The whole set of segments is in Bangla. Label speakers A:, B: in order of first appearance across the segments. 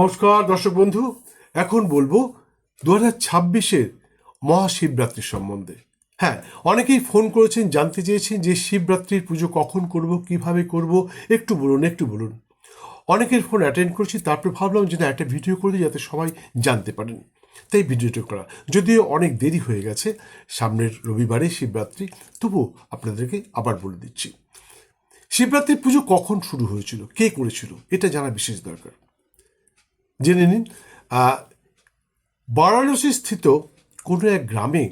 A: নমস্কার, দর্শক বন্ধু। এখন বলব দু হাজার ছাব্বিশের মহাশিবরাত্রি সম্বন্ধে। হ্যাঁ অনেকেই ফোন করেছেন, জানতে চেয়েছেন যে শিবরাত্রির পুজো কখন করব, কীভাবে করব, একটু বলুন একটু বলুন। অনেকের ফোন অ্যাটেন্ড করছি, তারপর ভাবলাম যে না, একটা ভিডিও করে যাতে সবাই জানতে পারেন। তাই ভিডিওটা করা। যদিও অনেক দেরি হয়ে গেছে, সামনের রবিবারে শিবরাত্রি, তবুও আপনাদেরকে আবার বলে দিচ্ছি। শিবরাত্রির পুজো কখন শুরু হয়েছিল, কে করেছিল, এটা জানা বিশেষ দরকার। জেনে নিন বারাণসী স্থিত কোনো এক গ্রামে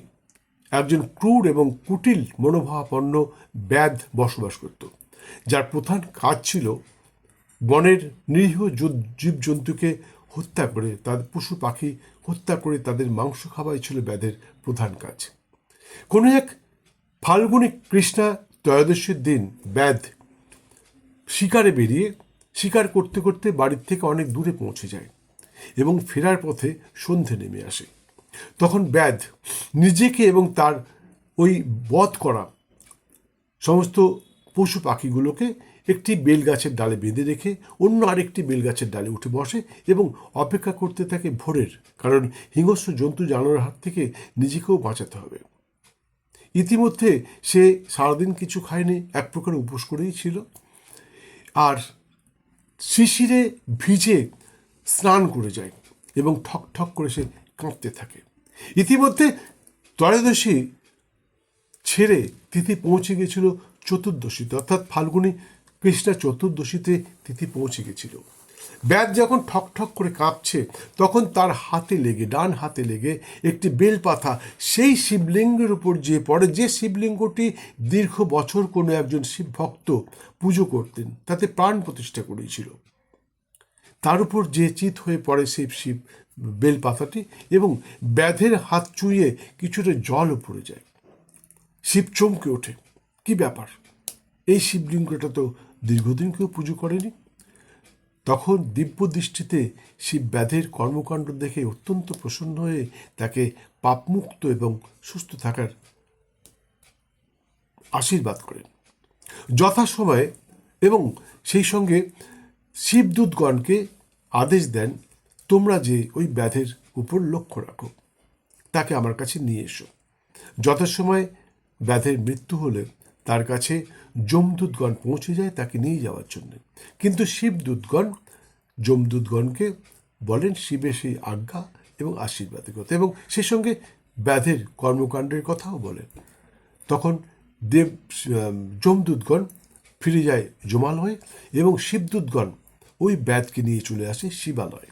A: একজন ক্রূর এবং কুটিল মনোভাবাপন্ন ব্যাধ বসবাস করত। যার প্রধান কাজ ছিল বনের নিরীহ জীবজন্তুকে হত্যা করে তাদের পশু পাখি হত্যা করে তাদের মাংস খাওয়াই ছিল ব্যাধের প্রধান কাজ। কোনো এক ফাল্গুনী কৃষ্ণা ত্রয়োদশীর দিন ব্যাধ শিকারে বেরিয়ে শিকার করতে করতে বাড়ির থেকে অনেক দূরে পৌঁছে যায় এবং ফেরার পথে সন্ধে নেমে আসে। তখন ব্যাধ নিজেকে এবং তার ওই বধ করা সমস্ত পশু পাখিগুলোকে একটি বেলগাছের ডালে বেঁধে রেখে অন্য আরেকটি বেলগাছের ডালে উঠে বসে এবং অপেক্ষা করতে থাকে ভোরের, কারণ হিংস্র জন্তু জানোয়ারের হাত থেকে নিজেকেও বাঁচাতে হবে। ইতিমধ্যে সে সারাদিন কিছু খায়নি, এক প্রকার উপোস করেই ছিল। আর শিশিরে ভিজে স্নান করে যায় এবং ঠক ঠক করে সে কাঁপতে থাকে। ইতিমধ্যে ত্রয়োদশী ছেড়ে তিথি পৌঁছে গেছিল চতুর্দশীতে, অর্থাৎ ফাল্গুনী কৃষ্ণা চতুর্দশীতে তিথি পৌঁছে গেছিল। ব্যাগ যখন ঠক ঠক করে কাঁপছে, তখন তার হাতে লেগে, ডান হাতে লেগে একটি বেলপাতা সেই শিবলিঙ্গের উপর যে পড়ে। যে শিবলিঙ্গটি দীর্ঘ বছর কোনো একজন শিব ভক্ত পুজো করতেন, তাতে প্রাণ প্রতিষ্ঠা করেছিল। তার উপর যে চিত হয়ে পড়ে সেই শিব বেলপাতাটি এবং ব্যাধের হাত চুইয়ে কিছুটা জলও পড়ে যায়। শিব চমকে ওঠে। কি ব্যাপার? এই শিবলিঙ্গটা তো দীর্ঘদিন কেউ পুজো করেনি। তখন দিব্য দৃষ্টিতে শিব ব্যাধের কর্মকাণ্ড দেখে অত্যন্ত প্রসন্ন হয়ে তাকে পাপমুক্ত এবং সুস্থ থাকার আশীর্বাদ করেন। যথাসময়ে এবং সেই সঙ্গে শিবদূতগণকে আদেশ দেন, তোমরা যে ওই ব্যাধের উপর লক্ষ্য রাখো, তাকে আমার কাছে নিয়ে এসো। যথাসময় ব্যাধের মৃত্যু হলে তার কাছে যমদূতগণ পৌঁছে যায় তাকে নিয়ে যাওয়ার জন্য। কিন্তু শিবদূতগণ, যমদূতগণকে বলেন শিবের সেই আজ্ঞা এবং আশীর্বাদের কথা। এবং সেই সঙ্গে ব্যাধের কর্মকাণ্ডের কথাও বলেন। তখন দেব যমদূতগণ ফিরে যায় জমালয়ে এবং শিবদূতগণ ওই ব্যাধকে নিয়ে চলে আসে শিবালয়।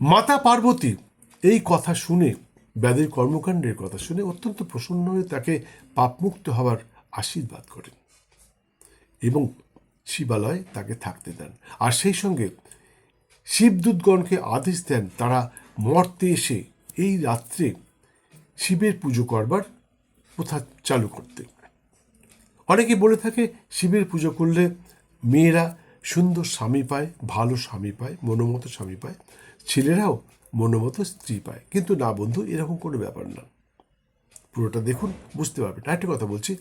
A: মাতা পার্বতী এই কথা শুনে, ব্যাধের কর্মকাণ্ডের কথা শুনে অত্যন্ত প্রসন্ন হয়ে তাকে পাপমুক্ত হওয়ার আশীর্বাদ করেন। এবং শিবালয়ে তাকে থাকতে দেন। আর সেই সঙ্গে শিবদূতগণকে আদেশ দেন, তারা মর্তে এসে এই রাত্রে শিবের পুজো করবার প্রথা চালু করতে। অনেকে বলে থাকে, শিবের পুজো করলে মেয়েরা সুন্দর স্বামী পায়, ভালো স্বামী পায়, মনোমতো স্বামী পায়, ছেলেরাও মনোমতো স্ত্রী পায়। কিন্তু না বন্ধু, এরকম কোনো ব্যাপার না। পুরোটা দেখুন, বুঝতে পারবেন। আরেকটা কথা বলছি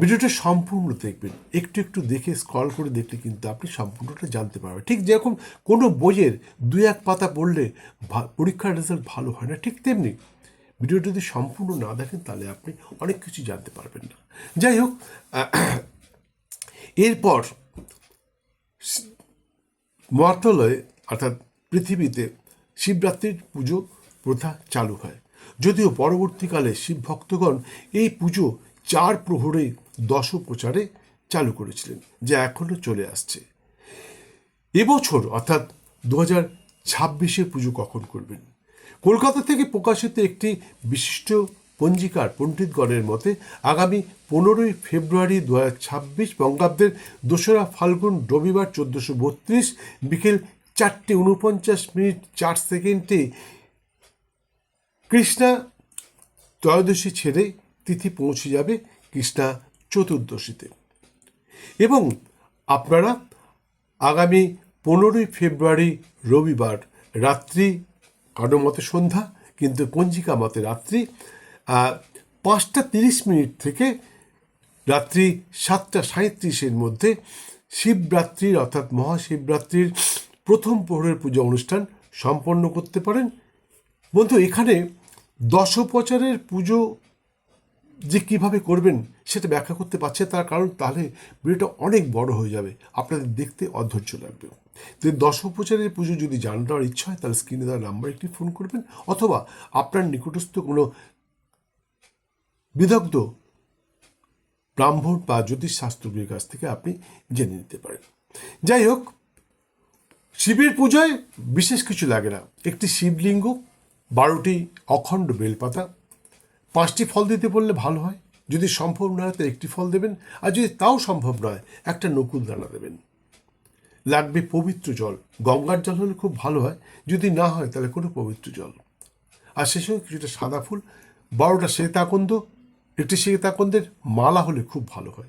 A: ভিডিওটা সম্পূর্ণ দেখবেন। একটু একটু দেখে স্ক্রল করে দেখলে কিন্তু আপনি সম্পূর্ণটা জানতে পারবেন। ঠিক যেরকম কোনো বইয়ের দু এক পাতা পড়লে পরীক্ষার রেজাল্ট ভালো হয় না, ঠিক তেমনি ভিডিওটা যদি সম্পূর্ণ না দেখেন, তাহলে আপনি অনেক কিছু জানতে পারবেন না। যাই হোক এরপর মর্তলয়ে অর্থাৎ পৃথিবীতে শিবরাত্রির পুজো প্রথা চালু হয়। যদিও পরবর্তীকালে শিব ভক্তগণ এই পুজো চার প্রহরে দশ প্রচারে চালু করেছিলেন, যা এখনও চলে আসছে। এবছর, অর্থাৎ দু হাজার ছাব্বিশে পুজো কখন করবেন? কলকাতা থেকে প্রকাশিত একটি বিশিষ্ট পঞ্জিকার পণ্ডিতগণের মতে, আগামী পনেরোই ফেব্রুয়ারি দু হাজার ছাব্বিশ বঙ্গাব্দের দোসরা ফাল্গুন রবিবার চোদ্দোশো বত্রিশ বিকেল চারটে উনপঞ্চাশ মিনিট চার সেকেন্ডে কৃষ্ণা ত্রয়োদশী ছেড়ে তিথি পৌঁছে যাবে। কৃষ্ণা চতুর্দশীতে। এবং আপনারা আগামী পনেরোই ফেব্রুয়ারি রবিবার রাত্রি, কারও মতে সন্ধ্যা, কিন্তু পঞ্জিকা মতে রাত্রি পাঁচটা তিরিশ মিনিট থেকে রাত্রি সাতটা সাঁত্রিশের মধ্যে শিবরাত্রির অর্থাৎ মহাশিবরাত্রির প্রথম প্রহরের পূজা অনুষ্ঠান সম্পন্ন করতে পারেন। বন্ধু, এখানে দশোপচারের পুজো যে কীভাবে করবেন সেটা ব্যাখ্যা করতে পারছে তার কারণ তাহলে ভিডিওটা অনেক বড় হয়ে যাবে। আপনাদের দেখতে অধৈর্য লাগবে। তো দশোপচারের পুজো যদি জানার ইচ্ছা হয়, তাহলে স্ক্রিনে দেওয়ার নাম্বার একটি ফোন করবেন অথবা আপনার নিকটস্থ কোনো বিদগ্ধ, ব্রাহ্মণ বা জ্যোতিষ শাস্ত্রজ্ঞের কাছ থেকে আপনি জেনে নিতে পারেন। যাই হোক, শিবের পূজায় বিশেষ কিছু লাগে না। একটি শিবলিঙ্গ, বারোটি অখণ্ড বেলপাতা পাঁচটি ফল দিতে বললে ভালো হয়। যদি সম্ভব না হয় তো একটি ফল দেবেন। আর যদি তাও সম্ভব নয়, একটা নকুল দানা দেবেন। লাগবে পবিত্র জল। গঙ্গার জল হলে খুব ভালো হয়। যদি না হয়, তাহলে কোনো পবিত্র জল। আর সে সঙ্গে কিছুটা সাদা ফুল, বারোটা শ্বেতাকন্দ, একটি শ্বেতাকন্দের মালা হলে খুব ভালো হয়।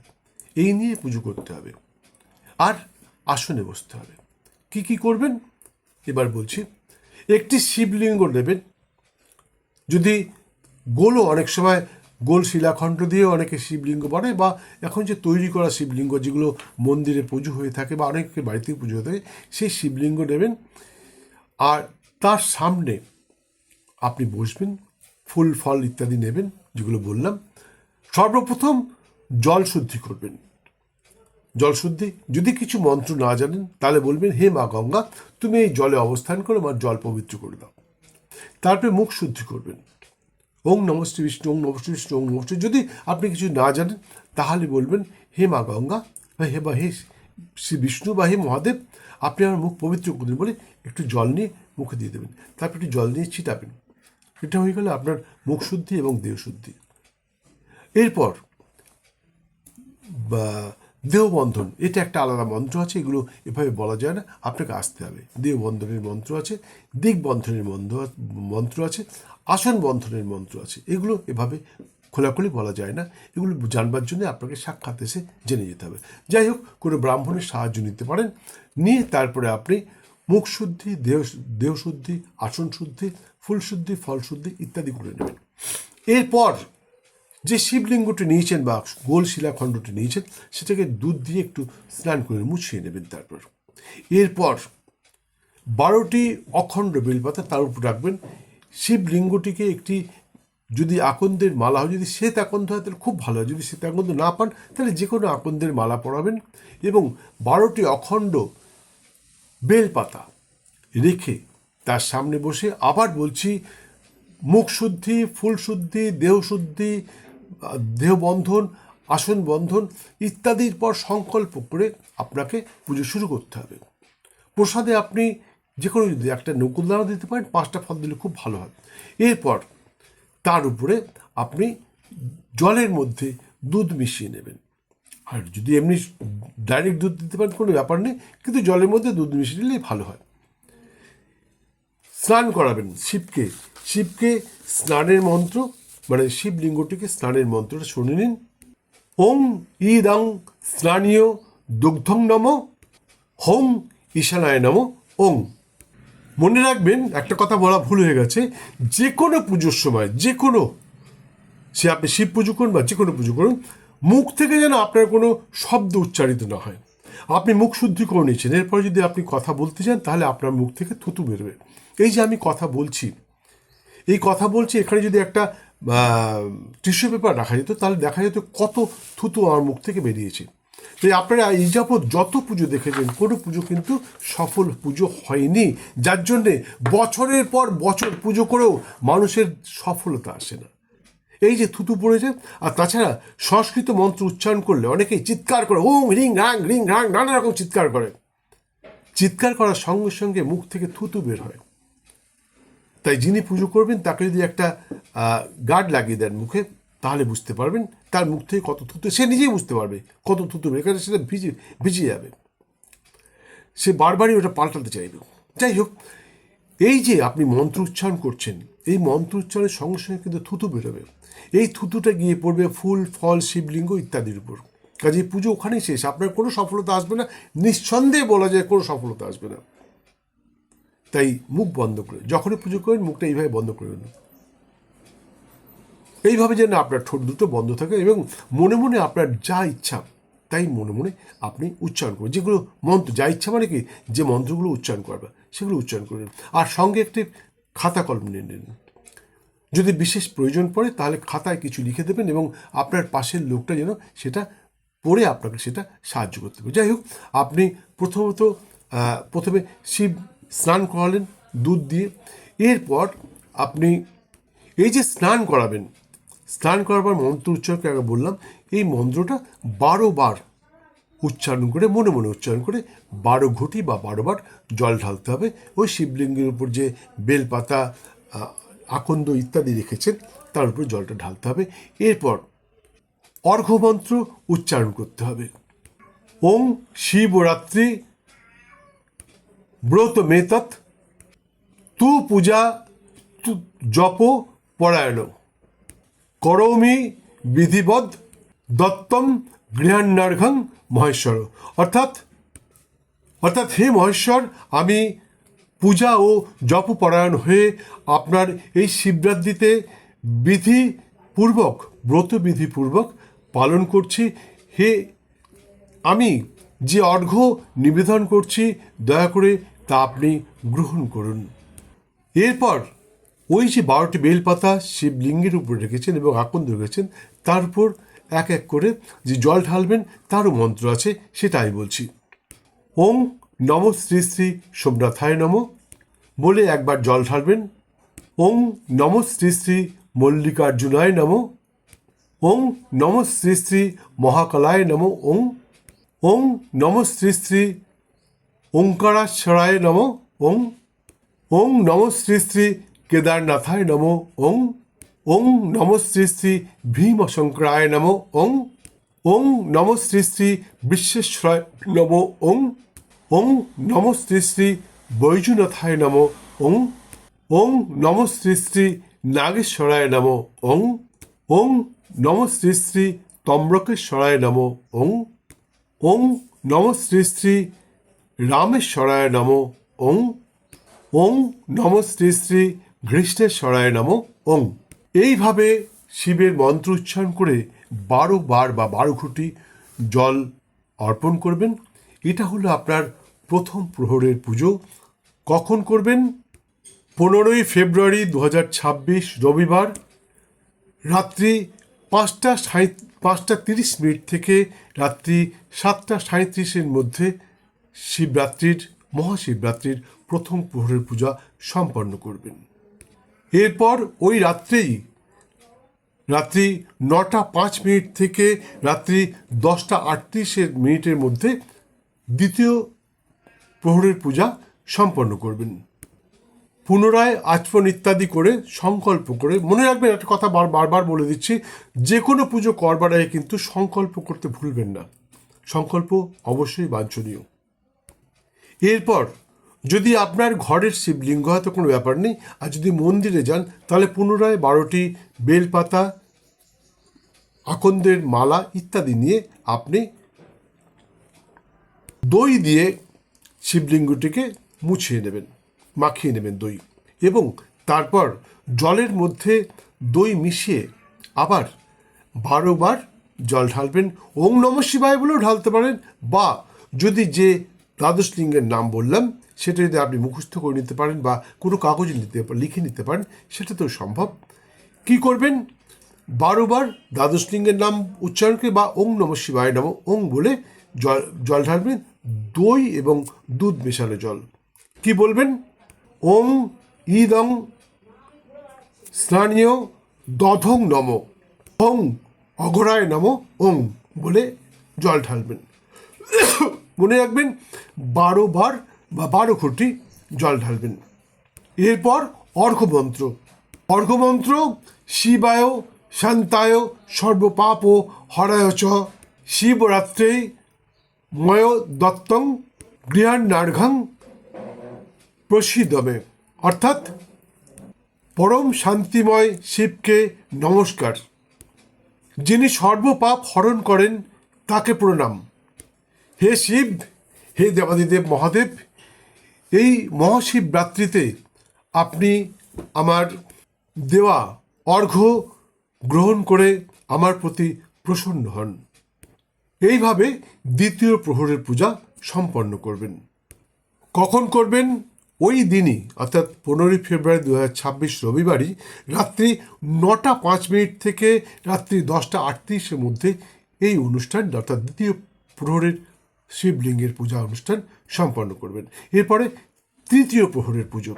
A: এই নিয়ে পুজো করতে হবে। আর আসনে বসতে হবে। কি কি করবেন? এবার বলছি, একটি শিবলিঙ্গ নেবেন। যদি গোলও অনেক সময় গোল শিলাখণ্ড দিয়ে অনেকে শিবলিঙ্গ বানায় বা এখন যে তৈরি করা শিবলিঙ্গ যেগুলো মন্দিরে পুজো হয়ে থাকে বা অনেকে বাড়িতে পুজো হয়ে থাকে, সেই শিবলিঙ্গ নেবেন। আর তার সামনে আপনি বসবেন, ফুল, ফল ইত্যাদি নেবেন, যেগুলো বললাম। সর্বপ্রথম জল শুদ্ধি করবেন। জল শুদ্ধি, যদি কিছু মন্ত্র না জানেন, তাহলে বলবেন, হে মা গঙ্গা, তুমি এই জলে অবস্থান করে আমার জল পবিত্র করে দাও। তারপরে মুখ শুদ্ধি করবেন। ওং নমস্তে বিষ্ণু, ওং নমস্তে বিষ্ণু, ওং নমস্তে যদি আপনি কিছু না জানেন, তাহলে বলবেন, হে মা গঙ্গা, বা হে বা হে শ্রী বিষ্ণু, বা হে মহাদেব, আপনি আমার মুখ পবিত্র করে দিন বলে একটু জল নিয়ে মুখে দিয়ে দেবেন। তারপর একটু জল নিয়ে ছিটাবেন। এটা হয়ে গেলে আপনার মুখ শুদ্ধি এবং দেহ শুদ্ধি। এরপর বা দেহবন্ধন এটা একটা আলাদা মন্ত্র আছে, এগুলো এভাবে বলা যায় না। আপনাকে আসতে হবে। দেহবন্ধনের মন্ত্র আছে, দিকবন্ধনের মন্ত্র মন্ত্র আছে আসন বন্ধনের মন্ত্র আছে। এগুলো এভাবে খোলাখুলি বলা যায় না। এগুলো জানবার জন্য আপনাকে সাক্ষাৎ এসে জেনে যেতে হবে। যাই হোক, কোনো ব্রাহ্মণের সাহায্য নিতে পারেন। নিয়ে তারপরে আপনি মুখ শুদ্ধি দেহ, দেহশুদ্ধি আসন শুদ্ধি ফুল শুদ্ধি ফল শুদ্ধি ইত্যাদি করে নেবেন। এরপর যে শিবলিঙ্গটি নিয়েছেন বা গোল শিলাখণ্ডটি নিয়েছেন, সেটাকে দুধ দিয়ে একটু স্নান করে মুছিয়ে নেবেন তারপর। এরপর বারোটি অখণ্ড বেলপাতা তার উপর রাখবেন। শিবলিঙ্গটিকে একটি যদি আকন্দের মালা হয়, যদি শ্বেত আকন্দ হয়, তাহলে খুব ভালো হয়। যদি শ্বেত আকন্দ না পান, তাহলে যে কোনো আকন্দের মালা পরাবেন এবং বারোটি অখণ্ড বেলপাতা রেখে তার সামনে বসে আবার বলছি, মুখ শুদ্ধি, ফুল শুদ্ধি, দেহ শুদ্ধি দেহ বন্ধন আসন বন্ধন ইত্যাদির পর সংকল্প করে আপনাকে পুজো শুরু করতে হবে। প্রসাদে আপনি যে কোনো যদি একটা নকুলদানা দিতে পারেন, পাঁচটা ফল দিলে খুব ভালো হয়। এরপর তার উপরে আপনি জলের মধ্যে দুধ মিশিয়ে নেবেন। আর যদি এমনি ডাইরেক্ট দুধ দিতে পারেন, কোনো ব্যাপার নেই, কিন্তু জলের মধ্যে দুধ মিশিয়ে দিলেই ভালো হয়। স্নান করাবেন শিবকে। শিবকে স্নানের মন্ত্র মানে শিবলিঙ্গটিকে স্নানের মন্ত্রটা শুনে নিন। ওং ইদং স্নানীয় দুগ্ধং নম হোং ঈশানায় নম, ওং। মনে রাখবেন, একটা কথা বলা ভুল হয়ে গেছে, যে কোনো পুজোর সময়, যে কোনো, সে আপনি শিব পুজো করুন বা যে কোনো পুজো করুন, মুখ থেকে যেন আপনার কোনো শব্দ উচ্চারিত না হয়। আপনি মুখ শুদ্ধি করে নিয়েছেন, এরপর যদি আপনি কথা বলতে চান, তাহলে আপনার মুখ থেকে থুতু বেরোবে। এই যে আমি কথা বলছি, এই কথা বলছি, এখানে যদি একটা টিস্যু পেপার রাখা যেত, তাহলে দেখা যেত কত থুতু আমার মুখ থেকে বেরিয়েছে। তাই আপনারা এই যাবৎ যত পুজো দেখেছেন, কোনো পুজো কিন্তু সফল পুজো হয়নি। যার জন্যে বছরের পর বছর পুজো করেও মানুষের সফলতা আসে না। এই যে থুতু পড়েছে, আর তাছাড়া সংস্কৃত মন্ত্র উচ্চারণ করলে অনেকেই চিৎকার করে ওং রিং, রাং রিং, রাং, নানা রকম চিৎকার করে। চিৎকার করার সঙ্গে সঙ্গে মুখ থেকে থুতু বের হয়। তাই যিনি পুজো করবেন, তাকে যদি একটা গার্ড লাগিয়ে দেন মুখে, তাহলে বুঝতে পারবেন তার মুখ থেকে কত থুতু, সে নিজেই বুঝতে পারবে কত থুতু এখানে সেটা ভিজে ভিজে যাবে। সে বারবারই ওটা পাল্টাতে চাইবে। যাই হোক, এই যে আপনি মন্ত্র উচ্চারণ করছেন, এই মন্ত্র উচ্চারণের সঙ্গে সঙ্গে কিন্তু থুতু বেরোবে। এই থুতুটা গিয়ে পড়বে ফুল, ফল, শিবলিঙ্গ ইত্যাদির উপর। কাজে পুজো ওখানেই শেষ, আপনার কোনো সফলতা আসবে না, নিঃসন্দেহে বলা যায় কোনো সফলতা আসবে না। তাই মুখ বন্ধ করে, যখনই পুজো করেন, মুখটা এইভাবে বন্ধ করে দিন। এইভাবে যেন আপনার ঠোঁট দুটো বন্ধ থাকে এবং মনে মনে আপনার যা ইচ্ছা, তাই মনে মনে আপনি উচ্চারণ করবেন যেগুলো মন্ত্র, যা ইচ্ছা মানে কি? যে মন্ত্রগুলো উচ্চারণ করবে, সেগুলো উচ্চারণ করবেন আর সঙ্গে একটি খাতা কলম নিয়ে নিন। যদি বিশেষ প্রয়োজন পড়ে, তাহলে খাতায় কিছু লিখে দেবেন এবং আপনার পাশের লোকটা যেন সেটা পড়ে আপনাকে সেটা সাহায্য করতে হবে যাই হোক, আপনি প্রথমত প্রথমে শিব স্নান করালেন, দুধ দিয়ে। এরপর আপনি এই যে স্নান করাবেন, স্নান করাবার মন্ত্র উচ্চারণকে আগে বললাম, এই মন্ত্রটা বারো বার উচ্চারণ করে, মনে মনে উচ্চারণ করে বারো ঘটি বা বারো বার জল ঢালতে হবে। ওই শিবলিঙ্গের উপর যে বেলপাতা আকন্দ ইত্যাদি রেখেছেন, তার উপর জলটা ঢালতে হবে। এরপর অর্ঘ্যমন্ত্র উচ্চারণ করতে হবে। ওং শিবরাত্রি ব্রত মেতৎ তু পূজা তু জপ পরায়ণ। করৌমি বিধিবদ্ধ দত্তম গৃহান্নার্ঘং মহেশ্বর। অর্থাৎ অর্থাৎ হে মহেশ্বর, আমি পূজা ও জপপরায়ণ হয়ে আপনার এই শিবরাত্রিতে বিধিপূর্বক, ব্রত বিধিপূর্বক পালন করছি। হে, আমি যে অর্ঘ্য নিবেদন করছি, দয়া করে তা আপনি গ্রহণ করুন। এরপর ওই যে বারোটি বেলপাতা শিবলিঙ্গের উপর রেখেছেন এবং আকন্দ রেখেছেন, তার উপর এক এক করে যে জল ঢালবেন, তারও মন্ত্র আছে সেটা আমি বলছি। ওং নম শ্রী শ্রী সোমনাথায় নম। বলে একবার জল ঢালবেন। ওং নম শ্রী শ্রী মল্লিকার্জুনায় নম। ওং নম শ্রী শ্রী মহাকলায় নম। ওং ওং নম শ্রী শ্রী ওঙ্কারাশ্বরায় নম, ওং ওং নম শ্রী শ্রী কেদারনাথায় নম, ওং ওং নম শ্রী শ্রী ভীমশঙ্করায় নম, ওং ওং নম শ্রী শ্রী বিশ্বেশ্বরায় নম, ওং ওং নম শ্রী শ্রী বৈজুনাথায় নম, ওং ওং নম শ্রী শ্রী নাগেশ্বরায় নম, ওং ওং নম শ্রী শ্রী তম্রকেশ্বরায় নম, ওং ওং নম শ্রী শ্রী রামেশ্বরায় নম ওং। ওং নম শ্রী শ্রী ঘৃষ্ণেশ্বরায় নম ওং। এইভাবে শিবের মন্ত্র উচ্চারণ করে বারো বার বা বারো ঘটি জল অর্পণ করবেন। এটা হলো আপনার প্রথম প্রহরের পুজো। কখন করবেন? পনেরোই ফেব্রুয়ারি দু হাজার ছাব্বিশ রবিবার রাত্রি পাঁচটা সাঁই পাঁচটা তিরিশ মিনিট থেকে রাত্রি সাতটা সাঁত্রিশের মধ্যে শিবরাত্রির, মহাশিবরাত্রির প্রথম প্রহরের পূজা সম্পন্ন করবেন। এরপর ওই রাত্রেই, রাত্রি নটা পাঁচ মিনিট থেকে রাত্রি দশটা আটত্রিশের মিনিটের মধ্যে দ্বিতীয় প্রহরের পূজা সম্পন্ন করবেন। পুনরায় আচমন ইত্যাদি করে সংকল্প করে, মনে রাখবেন, একটা কথা বার, বারবার বলে দিচ্ছি, যে কোনো পুজো করবার আগে কিন্তু সংকল্প করতে ভুলবেন না। সংকল্প অবশ্যই বাঞ্ছনীয়। এরপর, যদি আপনার ঘরের শিবলিঙ্গ হয়তো কোনো ব্যাপার নেই, আর যদি মন্দিরে যান, তাহলে পুনরায় বারোটি বেলপাতা, আকন্দের মালা ইত্যাদি নিয়ে আপনি দই দিয়ে শিবলিঙ্গটিকে মুছিয়ে নেবেন, মাখিয়ে নেবেন দই এবং তারপর জলের মধ্যে দই মিশিয়ে আবার বারোবার জল ঢালবেন। ওং নম শিবায় বলেও ঢালতে পারেন বা যদি যে দ্বাদশ লিঙ্গের নাম বললাম, সেটা যদি আপনি মুখস্থ করে নিতে পারেন বা কোনো কাগজে নিতে, লিখে নিতে পারেন, সেটা তো সম্ভব। কি করবেন? বারোবার দ্বাদশ লিঙ্গের নাম উচ্চারণ করে বা ওং নম শিবায় নম ওং বলে জল জল ঢালবেন, দই এবং দুধ মেশানো জল। কি বলবেন? ওং ইদং স্নানীয় দধং নম ওং অঘরায় নম ওং বলে জল ঢালবেন। মনে রাখবেন, বারো বার বা বারো খুঁটি জল ঢালবেন। এরপর অর্ঘ্যমন্ত্র। অর্ঘ্যমন্ত্র, শিবায় শান্তায় সর্বপাপ হরায় চ। শিবরাত্রে ময় দত্তং গৃহান্নার্ঘং প্রসিদমে অর্থাৎ পরম শান্তিময় শিবকে নমস্কার। যিনি সর্বপাপ হরণ করেন, তাকে প্রণাম। হে শিব, হে দেবাদিদেব মহাদেব, এই মহাশিবরাত্রিতে আপনি আমার দেওয়া অর্ঘ্য গ্রহণ করে আমার প্রতি প্রসন্ন হন। এইভাবে দ্বিতীয় প্রহরের পূজা সম্পন্ন করবেন। কখন করবেন? ওই দিনই, অর্থাৎ পনেরোই ফেব্রুয়ারি দু ছাব্বিশ রবিবারই রাত্রি নটা পাঁচ মিনিট থেকে রাত্রি দশটা আটত্রিশের মধ্যে এই অনুষ্ঠান অর্থাৎ দ্বিতীয় প্রহরের শিবলিঙ্গের পূজা অনুষ্ঠান সম্পন্ন করবেন। এরপরে তৃতীয় প্রহরের পুজো।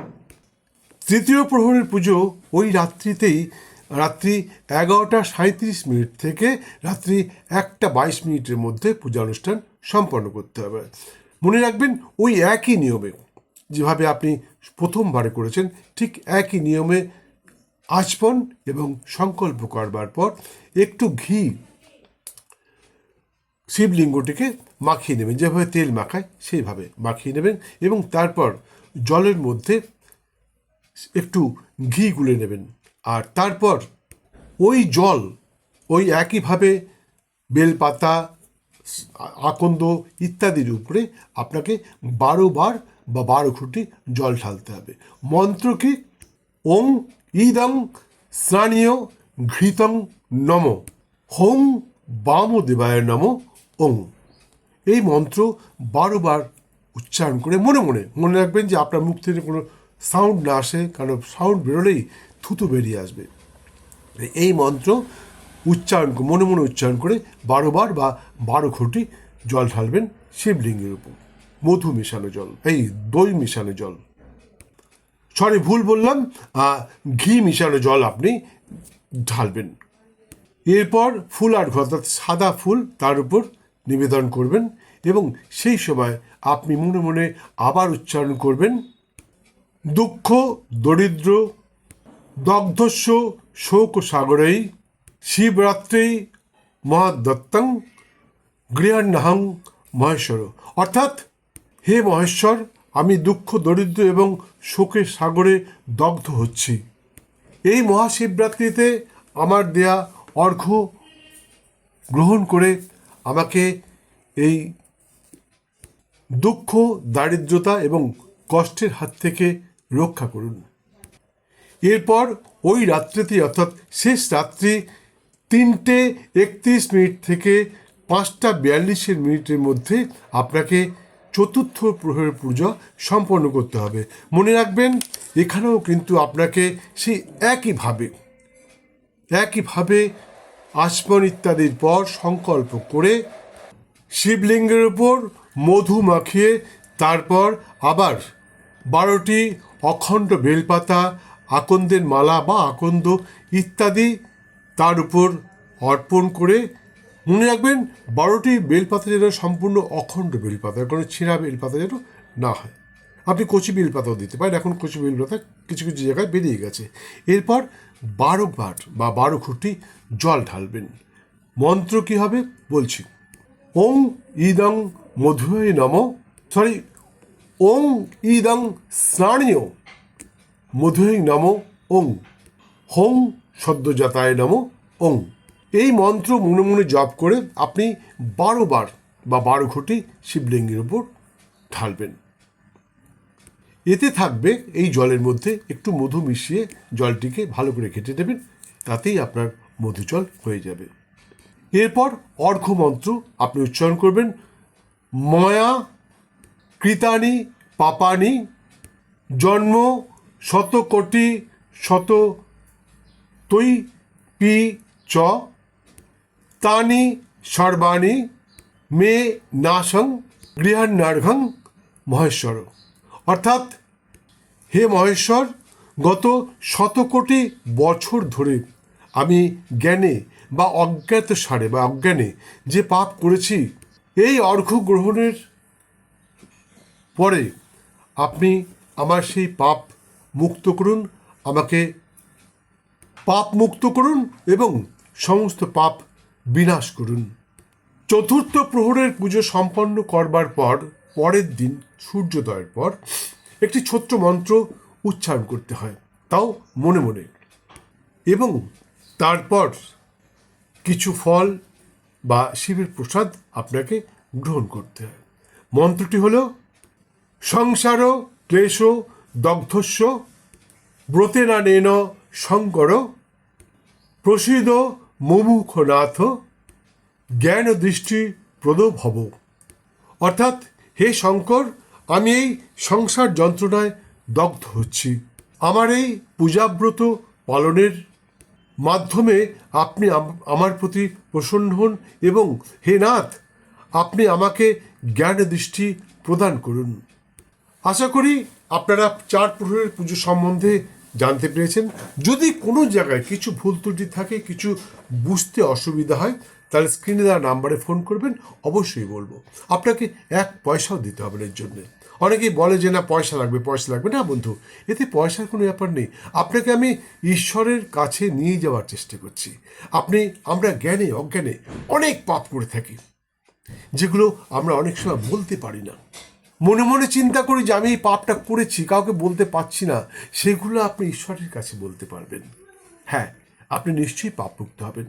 A: তৃতীয় প্রহরের পুজো ওই রাত্রিতেই, রাত্রি এগারোটা সাঁত্রিশ মিনিট থেকে রাত্রি একটা বাইশ মিনিটের মধ্যে পূজা অনুষ্ঠান সম্পন্ন করতে হবে। মনে রাখবেন, ওই একই নিয়মে যেভাবে আপনি প্রথমবারে করেছেন, ঠিক একই নিয়মে আচপন এবং সংকল্প করবার পর একটু ঘি শিবলিঙ্গটিকে মাখিয়ে নেবেন, যেভাবে তেল মাখায় সেইভাবে মাখিয়ে নেবেন এবং তারপর জলের মধ্যে একটু ঘি গুলে নেবেন। আর তারপর ওই জল, ওই একইভাবে বেলপাতা, আকন্দ ইত্যাদির উপরে আপনাকে বারো বার বা বারো খুঁটি জল ঢালতে হবে। মন্ত্র কি ওং ইদং স্নানীয় ঘৃতং নম, হোং বাম দেবায় নম ওং। এই মন্ত্র বারো বার উচ্চারণ করে মনে মনে মনে রাখবেন যে আপনার মুখ থেকে কোনো সাউন্ড না আসে, কারণ সাউন্ড বেরোলেই থুতু বেরিয়ে আসবে। এই মন্ত্র উচ্চারণ মনে মনে উচ্চারণ করে বারো বার বা বারো ঘটি জল ঢালবেন শিবলিঙ্গের উপর। মধু মেশানো জল, এই দই মেশানো জল। সরি, ভুল বললাম ঘি মিশানো জল আপনি ঢালবেন। এরপর ফুল আর অর্থাৎ সাদা ফুল তার উপর নিবেদন করবেন এবং সেই সময় আপনি মনে মনে আবার উচ্চারণ করবেন, দুঃখ, দরিদ্র, দগ্ধস্য শোক সাগরেই শিবরাত্রি মহাদত্তং, গৃহান্নাহং মহেশ্বর অর্থাৎ, হে মহেশ্বর, আমি দুঃখ, দরিদ্র এবং শোকের সাগরে দগ্ধ হচ্ছি। এই মহাশিবরাত্রিতে আমার দেয়া অর্ঘ্য গ্রহণ করে আমাকে এই দুঃখ, দারিদ্রতা এবং কষ্টের হাত থেকে রক্ষা করুন। এরপর ওই রাত্রিতে, অর্থাৎ শেষ রাত্রি তিনটে একত্রিশ মিনিট থেকে পাঁচটা বিয়াল্লিশের মিনিটের মধ্যে আপনাকে চতুর্থ প্রহরের পূজা সম্পন্ন করতে হবে। মনে রাখবেন, এখানেও কিন্তু আপনাকে সেই একইভাবে একইভাবে আসমন ইত্যাদির পর সংকল্প করে শিবলিঙ্গের উপর মধু মাখিয়ে তারপর আবার বারোটি অখণ্ড বেলপাতা, আকন্দের মালা বা আকন্দ ইত্যাদি তার উপর অর্পণ করে মনে রাখবেন বারোটি বেলপাতা যেন সম্পূর্ণ অখণ্ড বেলপাতা, কোনো ছেঁড়া বেলপাতা যেন না হয়। আপনি কচি বেলপাতাও দিতে পারেন, এখন কচি বেলপাতা কিছু কিছু জায়গায় বেরিয়ে গেছে। এরপর বারো বার বা বারো খুঁটি জল ঢালবেন। মন্ত্র কী হবে? বলছি, ওং ইদং মধুয় নম সরি ওং ইদং স্নানীয় মধুয় নম, ওং। হোং সদ্যজাতায় নম, ওং। এই মন্ত্র মনে মনে জপ করে আপনি বারো বার বা বারো ঘটি শিবলিঙ্গের উপর ঢালবেন। এতে থাকবে এই জলের মধ্যে একটু মধু মিশিয়ে জলটিকে ভালো করে ঘেটে দেবেন তাতেই আপনার মধু জল হয়ে যাবে। এরপর অর্ঘ্য মন্ত্র আপনি উচ্চারণ করবেন, ময়া কৃতানি পাপানি জন্ম শত কোটি শত তৈ পি চ তানি সর্বাণি মে নাশং গৃহান্নার্ঘং মহেশ্বর। অর্থাৎ, হে মহেশ্বর, গত শত কোটি বছর ধরে আমি জ্ঞানে বা অজ্ঞাত সারে বা অজ্ঞানে যে পাপ করেছি, এই অর্ঘ্য গ্রহণের পরে আপনি আমার সেই পাপ মুক্ত করুন, আমাকে পাপ মুক্ত করুন এবং সমস্ত পাপ বিনাশ করুন। চতুর্থ প্রহরের পুজো সম্পন্ন করবার পর, পরের দিন, সূর্যোদয়ের পর, একটি ছোট্ট মন্ত্র উচ্চারণ করতে হয়। তাও মনে মনে। এবং তারপর কিছু ফল বা শিবের প্রসাদ আপনাকে গ্রহণ করতে হয়। মন্ত্রটি হল, সংসার ক্লেশ দগ্ধস্য ব্রতেনা নেন শঙ্কর প্রসিদ মুমুখনাথ জ্ঞান দৃষ্টি প্রদ ভব অর্থাৎ, হে শঙ্কর, আমি এই সংসার যন্ত্রণায় দগ্ধ হচ্ছি। আমার এই পূজাব্রত পালনের মাধ্যমে আপনি আম- আমার প্রতি প্রসন্ন হন এবং হে নাথ, আপনি আমাকে জ্ঞান দৃষ্টি প্রদান করুন। আশা করি আপনারা চার প্রহরের পুজো সম্বন্ধে জানতে পেরেছেন। যদি কোনো জায়গায় কিছু ভুল ত্রুটি থাকে, কিছু বুঝতে অসুবিধা হয়, তাহলে স্ক্রিনে দেওয়া নাম্বারে ফোন করবেন। অবশ্যই বলব, আপনাকে এক পয়সাও দিতে হবে এর জন্যে। অনেকেই বলে যে, না, পয়সা লাগবে পয়সা লাগবে। না, বন্ধু, এতে পয়সার কোনো ব্যাপার নেই। আপনাকে আমি ঈশ্বরের কাছে নিয়ে যাওয়ার চেষ্টা করছি। আপনি, আমরা জ্ঞানে, অজ্ঞানে অনেক পাপ করে থাকি, যেগুলো আমরা অনেক সময় বলতে পারি না। মনে মনে চিন্তা করি যে, আমি এই পাপটা করেছি, কাউকে বলতে পারছি না। সেগুলো আপনি ঈশ্বরের কাছে বলতে পারবেন। হ্যাঁ আপনি নিশ্চয়ই পাপ মুক্ত হবেন।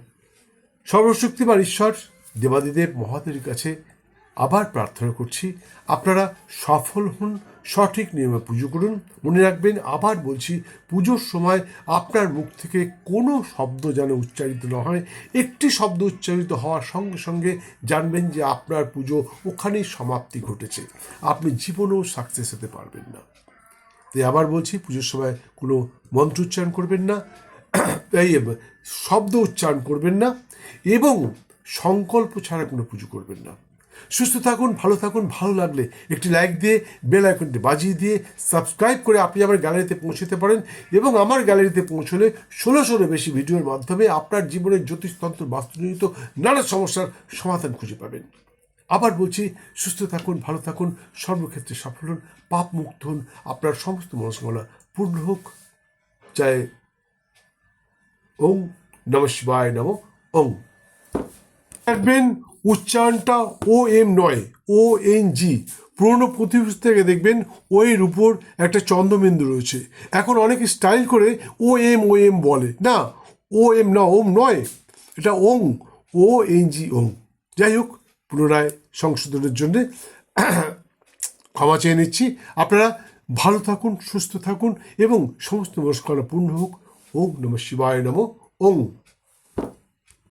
A: সর্বশক্তিমান ঈশ্বর, দেবাদিদেব মহাদেবের কাছে আবার প্রার্থনা করছি, আপনারা সফল হন, সঠিক নিয়মে পুজো করুন। মনে রাখবেন, আবার বলছি, পুজোর সময় আপনার মুখ থেকে কোনো শব্দ যেন উচ্চারিত না হয়। একটি শব্দ উচ্চারিত হওয়ার সঙ্গে সঙ্গে জানবেন যে আপনার পুজো ওখানেই সমাপ্তি ঘটেছে। আপনি জীবনেও সাকসেস হতে পারবেন না। তাই আবার বলছি, পুজোর সময় কোনো মন্ত্র উচ্চারণ করবেন না, এই শব্দ উচ্চারণ করবেন না, এবং সংকল্প ছাড়া কোনো পুজো করবেন না। সুস্থ থাকুন, ভালো থাকুন, ভালো লাগলে একটি লাইক দিয়ে বেল আইকনটি বাজিয়ে দিয়ে সাবস্ক্রাইব করে আপনি আমার গ্যালারিতে পৌঁছতে পারেন এবং আমার গ্যালারিতে পৌঁছলে ষোলো ষোলো বেশি ভিডিওর মাধ্যমে আপনার জীবনের জ্যোতিষতন্ত্র বাস্তুজনিত নানা সমস্যার সমাধান খুঁজে পাবেন। আবার বলছি, সুস্থ থাকুন, ভালো থাকুন, সর্বক্ষেত্রে সফল হন পাপ মুক্ত হন, আপনার সমস্ত মনস্কামনা পূর্ণ হোক। জয় ওং, নম শিবায়, নম ওং। দেখবেন উচ্চারণটা ও এম নয় ও এন জি পুরনো প্রতিবেশ থেকে দেখবেন ও এর উপর একটা চন্দ্রবিন্দু রয়েছে। এখন অনেকে স্টাইল করে ও এম ও এম বলে। না ও এম না ওম নয়, এটা ওং ও এন জি ওং যাই হোক, পুনরায় সংশোধনের জন্যে ক্ষমা চেয়ে নিচ্ছি। আপনারা ভালো থাকুন, সুস্থ থাকুন এবং সমস্ত নমস্কার পূর্ণ হোক। ওং নম শিবায় নম, ওং।